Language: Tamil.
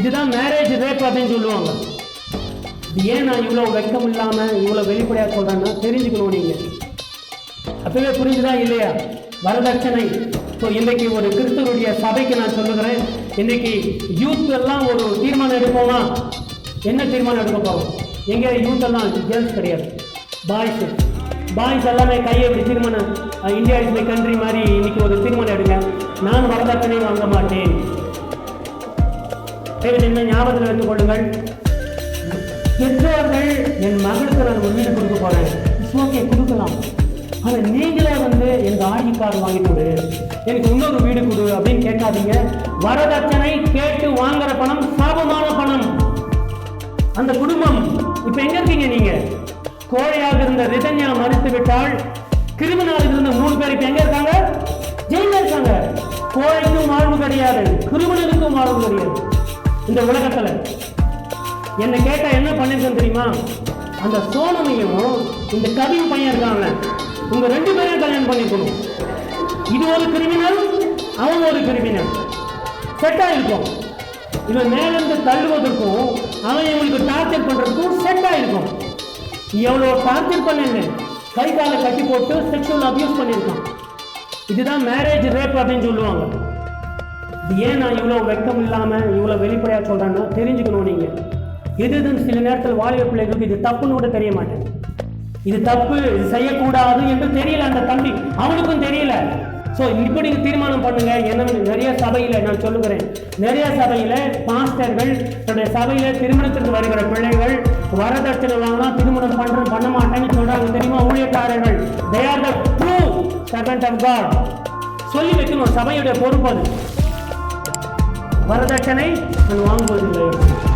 இதுதான் மேரேஜ் ரேப் அப்படின்னு சொல்லுவாங்க. ஏன் நான் இவ்வளோ வெக்கம் இல்லாமல் இவ்வளோ வெளிப்படையாக சொல்கிறேன்னா தெரிஞ்சுக்கணும் நீங்கள் அப்பவே புரிஞ்சுதா இல்லையா? வரதட்சணை. ஸோ இன்றைக்கி ஒரு கிறிஸ்துவனுடைய சபைக்கு நான் சொல்லுகிறேன். இன்னைக்கு யூத் எல்லாம் ஒரு தீர்மானம் எடுப்போமா? என்ன தீர்மானம் எடுக்க போகிறோம் எங்கே யூத் எல்லாம் கேர்ள்ஸ் கிடையாது. பாய்ஸ் பாய்ஸ் எல்லாமே கையை இப்படி தீர்மானம் இந்தியா இஸ் மை கண்ட்ரி மாதிரி இன்றைக்கி ஒரு தீர்மானம் எடுங்க. நான் வரதட்சணை வாங்க மாட்டேன். தேவன் என்ன ஞாபகத்தில் வைத்துக் கொள்ளுங்கள். பெற்றோர்கள் என் மகளுக்கு நான் ஒரு வீடு கொடுக்க போறேன். இட்ஸ் ஓகே கொடுக்கலாம். ஆனால் நீங்களே வந்து எனக்கு ஆடி கார்டு வாங்கி கொடு. எனக்கு இன்னொரு வீடு கொடு அப்படின்னு கேட்காதீங்க. வரதட்சணை கேட்டு வாங்குற பணம் சாபமான பணம். அந்த குடும்பம் இப்ப எங்க இருக்கீங்க நீங்க? கோழையாக இருந்த ரிதன்யா மறுத்து விட்டால் கிரிமினலாக இருந்த மூணு பேர் இப்ப எங்க இருக்காங்க? ஜெயில இருக்காங்க. கோழைக்கும் வாழ்வு கிடையாது. கிரிமினலுக்கும் வாழ்வு கிடையாது. இந்த உலகத்தில் என்னை கேட்டால் என்ன பண்ணிருக்கேன் தெரியுமா? அந்த சோனமையும் இந்த கவியும் பையன் இருக்காங்க உங்க ரெண்டு பேரையும் கல்யாணம் பண்ணிக்கணும். இது ஒரு கிரிமினல் அவன் ஒரு கிரிமினல் செட்டாக இருக்கும். இவன் மேலிருந்து தள்ளுவதற்கும் அவன் இவங்களுக்கு டார்ச்சர் பண்ணுறதுக்கும் செட்டாக இருக்கும். எவ்வளோ டார்ச்சர் பண்ணேன்னு கை காலை கட்டி போட்டு செக்ஷுவல் அப்யூஸ் பண்ணியிருக்கான். இதுதான் மேரேஜ் ரேப் அப்படின்னு சொல்லுவாங்க. ஏன் நான் இவ்வளோ வெக்கம் இல்லாமல் இவ்வளோ வெளிப்படையாக சொல்கிறேன்னா தெரிஞ்சுக்கணும் நீங்கள் எது எதுன்னு சில நேரத்தில் வாலிப பிள்ளைகளுக்கு இது தப்புன்னு கூட தெரிய மாட்டேன். இது தப்பு இது செய்யக்கூடாது என்று தெரியல அந்த தம்பி. அவனுக்கும் தெரியல. ஸோ இப்படி நீங்கள் தீர்மானம் பண்ணுங்க. என்ன நிறைய சபையில் நான் சொல்லுகிறேன். நிறைய சபையில் பாஸ்டர்கள் தன்னுடைய சபையில் திருமணத்திற்கு வருகிற பிள்ளைகள் வரதட்சணை வாங்கினா திருமணம் பண்ணுறேன் பண்ண மாட்டேன்னு சொல்கிறாங்க தெரியுமா? ஊழியக்காரர்கள். They are the true servant of God சொல்லி வைக்கணும். சபையுடைய பொறுப்பு அது. வரதட்சணை நான் வாங்குவதில்லை.